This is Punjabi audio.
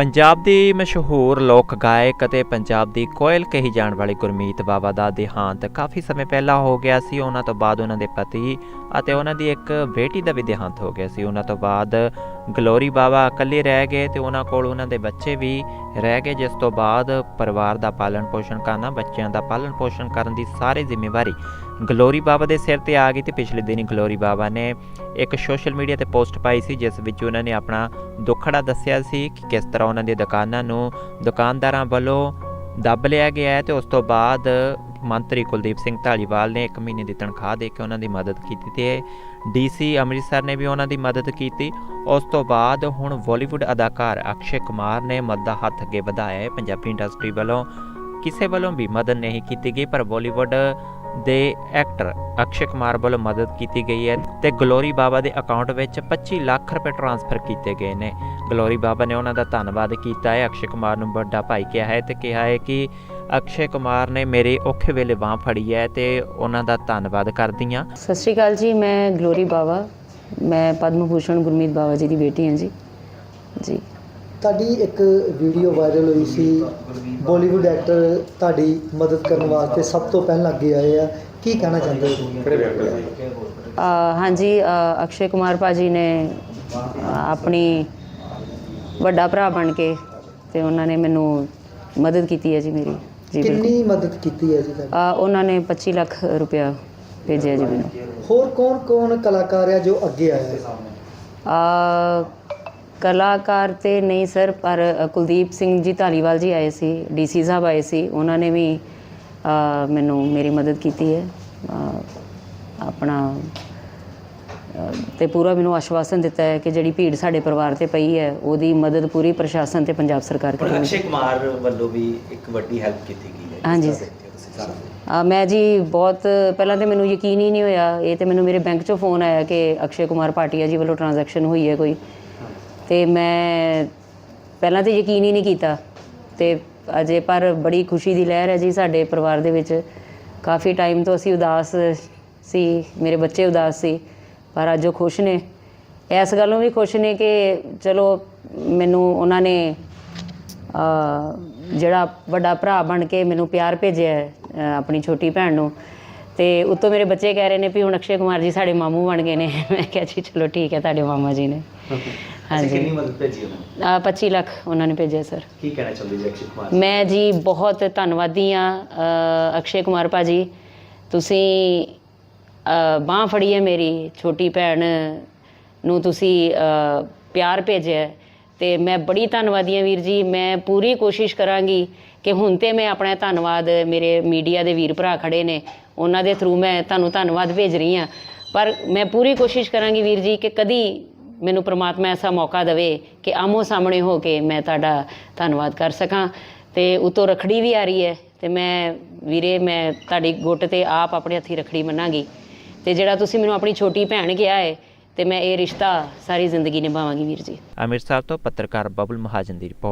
ਪੰਜਾਬ ਦੀ ਮਸ਼ਹੂਰ ਲੋਕ ਗਾਇਕ ਅਤੇ ਪੰਜਾਬ ਦੀ ਕੋਇਲ ਕਹੀ ਜਾਣ ਵਾਲੀ ਗੁਰਮੀਤ ਬਾਵਾ ਦਾ ਦੇਹਾਂਤ ਕਾਫੀ ਸਮੇਂ ਪਹਿਲਾਂ ਹੋ ਗਿਆ ਸੀ, ਉਹਨਾਂ ਤੋਂ ਬਾਅਦ ਉਹਨਾਂ ਦੇ ਪਤੀ ਅਤੇ ਉਹਨਾਂ ਦੀ ਇੱਕ ਬੇਟੀ ਦਾ ਵੀ ਦੇਹਾਂਤ ਹੋ ਗਿਆ ਸੀ। ਉਹਨਾਂ ਤੋਂ ਬਾਅਦ ਗਲੋਰੀ ਬਾਬਾ ਇਕੱਲੇ ਰਹਿ ਗਏ ਤੇ ਉਹਨਾਂ ਕੋਲ ਉਹਨਾਂ ਦੇ ਬੱਚੇ ਵੀ ਰਹਿ ਗਏ, ਜਿਸ ਤੋਂ ਬਾਅਦ ਪਰਿਵਾਰ ਦਾ ਪਾਲਣ ਪੋਸ਼ਣ ਕਰਨਾ, ਬੱਚਿਆਂ ਦਾ ਪਾਲਣ ਪੋਸ਼ਣ ਕਰਨ ਦੀ ਸਾਰੀ ਜ਼ਿੰਮੇਵਾਰੀ ਗਲੋਰੀ ਬਾਬਾ ਦੇ ਸਿਰ ਤੇ ਆ ਗਈ ਤੇ ਪਿਛਲੇ ਦਿਨੀ ਗਲੋਰੀ ਬਾਬਾ ਨੇ ਇੱਕ ਸੋਸ਼ਲ ਮੀਡੀਆ ਤੇ ਪੋਸਟ ਪਾਈ ਸੀ, ਜਿਸ ਵਿੱਚ ਉਹਨਾਂ ਨੇ ਆਪਣਾ ਦੁੱਖੜਾ ਦੱਸਿਆ ਸੀ ਕਿ ਕਿਸ ਤਰ੍ਹਾਂ ਉਹਨਾਂ ਦੀਆਂ ਦੁਕਾਨਾਂ ਨੂੰ ਦੁਕਾਨਦਾਰਾਂ ਵੱਲੋਂ ਦੱਬ ਲਿਆ ਗਿਆ ਹੈ ਤੇ ਉਸ ਤੋਂ ਬਾਅਦ ਮੰਤਰੀ ਕੁਲਦੀਪ ਸਿੰਘ ਢਾਲੀਵਾਲ ਨੇ 1 ਮਹੀਨੇ ਦੀ ਤਨਖਾਹ ਦੇ ਕੇ ਉਹਨਾਂ ਦੀ ਮਦਦ ਕੀਤੀ ਤੇ ਡੀਸੀ ਅੰਮ੍ਰਿਤਸਰ ਨੇ ਵੀ ਉਹਨਾਂ ਦੀ ਮਦਦ ਕੀਤੀ। ਉਸ ਤੋਂ ਬਾਅਦ ਹੁਣ ਬਾਲੀਵੁੱਡ ਅਦਾਕਾਰ ਅਕਸ਼ੇ ਕੁਮਾਰ ਨੇ ਮਦਦ ਦਾ ਹੱਥ ਅੱਗੇ ਵਧਾਇਆ। ਹੈ ਪੰਜਾਬੀ ਇੰਡਸਟਰੀ ਵੱਲੋਂ ਕਿਸੇ ਵੱਲੋਂ ਵੀ ਮਦਦ ਨਹੀਂ ਕੀਤੀ ਗਈ, ਪਰ ਬਾਲੀਵੁੱਡ ਦੇ ਐਕਟਰ ਅਕਸ਼ੇ ਕੁਮਾਰ ਵੱਲੋਂ ਮਦਦ ਕੀਤੀ ਗਈ ਹੈ ਤੇ ਗਲੋਰੀ ਬਾਬਾ ਦੇ ਅਕਾਊਂਟ ਵਿੱਚ 25 ਲੱਖ ਰੁਪਏ ਟ੍ਰਾਂਸਫਰ ਕੀਤੇ ਗਏ ਨੇ। ਗਲੋਰੀ ਬਾਬਾ ਨੇ ਉਹਨਾਂ ਦਾ ਧੰਨਵਾਦ ਕੀਤਾ ਹੈ। ਅਕਸ਼ੇ ਕੁਮਾਰ ਨੂੰ ਵੱਡਾ ਭਾਈ ਕਿਹਾ ਹੈ ਤੇ ਕਿਹਾ ਹੈ ਕਿ ਅਕਸ਼ੇ ਕੁਮਾਰ ਨੇ ਮੇਰੇ ਔਖੇ ਵੇਲੇ ਬਾਹ ਫੜੀ ਹੈ ਤੇ ਉਹਨਾਂ ਦਾ ਧੰਨਵਾਦ ਕਰਦੀ ਹਾਂ ਸਤਿ ਸ਼੍ਰੀ ਅਕਾਲ ਜੀ ਮੈਂ ਗਲੋਰੀ ਬਾਵਾ। ਮੈਂ ਪਦਮ ਭੂਸ਼ਣ ਗੁਰਮੀਤ ਬਾਵਾ ਜੀ ਦੀ ਬੇਟੀ ਹਾਂ ਜੀ। ਜੀ। ਤੁਹਾਡੀ ਇੱਕ ਵੀਡੀਓ ਵਾਇਰਲ ਹੋਈ ਸੀ ਬਾਲੀਵੁੱਡ ਐਕਟਰ ਤੁਹਾਡੀ ਮਦਦ ਕਰਨ ਵਾਸਤੇ ਸਭ ਤੋਂ ਪਹਿਲਾਂ ਅੱਗੇ ਆਏ ਆ। ਕੀ ਕਹਿਣਾ ਚਾਹੁੰਦੇ ਹੋ? ਹਾਂਜੀ ਅਕਸ਼ੇ ਕੁਮਾਰ ਭਾਜੀ ਨੇ ਆਪਣੀ ਵੱਡਾ ਭਰਾ ਬਣ ਕੇ ਤੇ ਉਹਨਾਂ ਨੇ ਮੈਨੂੰ ਮਦਦ ਕੀਤੀ ਹੈ ਜੀ ਮੇਰੀ। ਜੀ ਬਿਲਕੁਲ। ਕਿੰਨੀ ਮਦਦ ਕੀਤੀ ਹੈ ਜੀ ਤੁਹਾਡੀ? ਅ, ਉਹਨਾਂ ਨੇ 25 ਲੱਖ ਰੁਪਇਆ ਭੇਜਿਆ ਜੀ ਮੈਨੂੰ। ਹੋਰ ਕੌਣ ਕੌਣ ਕਲਾਕਾਰ ਆ ਜੋ ਅੱਗੇ ਆਇਆ ਹੈ ਅ, ਕਲਾਕਾਰ ਤੇ ਨਹੀਂ ਸਰ ਪਰ ਅ, ਕੁਲਦੀਪ ਸਿੰਘ ਜੀ ਧਾਲੀਵਾਲ ਜੀ ਆਏ ਸੀ ਡੀਸੀ ਸਾਹਿਬ ਆਏ ਸੀ ਉਹਨਾਂ ਨੇ ਵੀ ਮੈਨੂੰ ਮੇਰੀ ਮਦਦ ਕੀਤੀ ਹੈ। ਆਪਣਾ ਤੇ ਪੂਰਾ ਮੈਨੂੰ ਆਸ਼ਵਾਸਨ ਦਿੱਤਾ ਹੈ ਕਿ ਜਿਹੜੀ ਭੀੜ ਸਾਡੇ ਪਰਿਵਾਰ ਤੇ ਪਈ ਹੈ ਉਹਦੀ ਮਦਦ ਪੂਰੀ ਪ੍ਰਸ਼ਾਸਨ ਤੇ ਪੰਜਾਬ ਸਰਕਾਰ ਕਰੇਗੀ। ਅਕਸ਼ੇ ਕੁਮਾਰ ਵੱਲੋਂ ਵੀ ਇੱਕ ਵੱਡੀ ਹੈਲਪ ਕੀਤੀ ਗਈ ਹੈ। ਹਾਂਜੀ। ਮੈਂ ਜੀ ਬਹੁਤ ਪਹਿਲਾਂ ਤੇ ਮੈਨੂੰ ਯਕੀਨ ਹੀ ਨਹੀਂ ਹੋਇਆ ਇਹ ਤੇ ਮੈਨੂੰ ਮੇਰੇ ਬੈਂਕ ਚੋਂ ਫੋਨ ਆਇਆ ਕਿ ਅਕਸ਼ੇ ਕੁਮਾਰ ਭਾਟੀਆ ਜੀ ਵੱਲੋਂ ਟ੍ਰਾਂਜੈਕਸ਼ਨ ਹੋਈ ਹੈ ਕੋਈ। ਤੇ ਮੈਂ ਪਹਿਲਾਂ ਤੇ ਯਕੀਨ ਹੀ ਨਹੀਂ ਕੀਤਾ। ਤੇ ਅਜੇ ਪਰ ਬੜੀ ਖੁਸ਼ੀ ਦੀ ਲਹਿਰ ਹੈ ਜੀ ਸਾਡੇ ਪਰਿਵਾਰ ਦੇ ਵਿੱਚ। ਕਾਫੀ ਟਾਈਮ ਤੋਂ ਅਸੀਂ ਉਦਾਸ ਸੀ ਮੇਰੇ ਬੱਚੇ ਉਦਾਸ ਸੀ। ਪਰ ਅੱਜ ਉਹ ਖੁਸ਼ ਨੇ। ਇਸ ਗੱਲੋਂ ਵੀ ਖੁਸ਼ ਨੇ ਕਿ ਚਲੋ ਮੈਨੂੰ ਉਹਨਾਂ ਨੇ ਅ, ਜਿਹੜਾ ਵੱਡਾ ਭਰਾ ਬਣ ਕੇ ਮੈਨੂੰ ਪਿਆਰ ਭੇਜਿਆ ਆਪਣੀ ਛੋਟੀ ਭੈਣ ਨੂੰ। ਤੇ ਉੱਤੋਂ ਮੇਰੇ ਬੱਚੇ ਕਹਿ ਰਹੇ ਨੇ ਵੀ ਹੁਣ ਅਕਸ਼ੇ ਕੁਮਾਰ ਜੀ ਸਾਡੇ ਮਾਮੂ ਬਣ ਗਏ ਨੇ। ਮੈਂ ਕਿਹਾ ਜੀ ਚਲੋ ਠੀਕ ਹੈ ਤੁਹਾਡੇ ਮਾਮਾ ਜੀ ਨੇ। ਹਾਂਜੀ। ਕਿੰਨੀ ਮਦਦ ਭੇਜੀ ਉਹਨਾਂ ਨੂੰ? ਅ, 25 ਲੱਖ ਉਹਨਾਂ ਨੇ ਭੇਜਿਆ ਸਰ। ਕੀ ਕਹਿਣਾ ਚਾਹੁੰਦੇ ਜੀ ਅਕਸ਼ੇ ਕੁਮਾਰ ਮੈਂ ਜੀ ਬਹੁਤ ਧੰਨਵਾਦੀ ਆ ਅਕਸ਼ੇ ਕੁਮਾਰ ਭਾਜੀ। ਤੁਸੀਂ ਬਾਹ ਫੜੀ ਹੈ ਮੇਰੀ, ਛੋਟੀ ਭੈਣ ਨੂੰ ਤੁਸੀਂ ਪਿਆਰ ਭੇਜਿਆ ਹੈ। ਤੇ ਮੈਂ ਬੜੀ ਧੰਨਵਾਦੀ ਹਾਂ ਵੀਰ ਜੀ। ਮੈਂ ਪੂਰੀ ਕੋਸ਼ਿਸ਼ ਕਰਾਂਗੀ ਕਿ ਹੁਣ ਤੇ ਮੈਂ ਆਪਣਾ ਧੰਨਵਾਦ ਮੇਰੇ ਮੀਡੀਆ ਦੇ ਵੀਰ ਭਰਾ ਖੜੇ ਨੇ, ਉਹਨਾਂ ਦੇ ਥਰੂ ਮੈਂ ਤੁਹਾਨੂੰ ਧੰਨਵਾਦ ਭੇਜ ਰਹੀ ਹਾਂ। ਪਰ ਮੈਂ ਪੂਰੀ ਕੋਸ਼ਿਸ਼ ਕਰਾਂਗੀ ਵੀਰ ਜੀ ਕਿ ਕਦੀ ਮੈਨੂੰ ਪ੍ਰਮਾਤਮਾ ਐਸਾ ਮੌਕਾ ਦੇਵੇ ਕਿ ਆਮੋ ਸਾਹਮਣੇ ਹੋ ਕੇ ਮੈਂ ਤੁਹਾਡਾ ਧੰਨਵਾਦ ਕਰ ਸਕਾਂ। ਤੇ ਉਤੋਂ ਰਖੜੀ ਵੀ ਆ ਰਹੀ ਹੈ ਤੇ ਮੈਂ, ਵੀਰੇ, ਮੈਂ ਤੁਹਾਡੀ ਗੁੱਟ ਤੇ ਆਪ ਆਪਣੇ ਹੱਥੀ ਰਖੜੀ ਮੰਨਾਂਗੀ। ਤੇ ਜਿਹੜਾ ਤੁਸੀਂ ਮੈਨੂੰ ਆਪਣੀ ਛੋਟੀ ਭੈਣ ਕਿਹਾ ਹੈ ਤੇ ਮੈਂ ਇਹ ਰਿਸ਼ਤਾ ਸਾਰੀ ਜ਼ਿੰਦਗੀ ਨਿਭਾਵਾਂਗੀ ਵੀਰ ਜੀ। ਅੰਮ੍ਰਿਤਸਰ ਤੋਂ ਪੱਤਰਕਾਰ ਬਬਲ ਮਹਾਜਨ ਦੀ ਰਿਪੋਰਟ।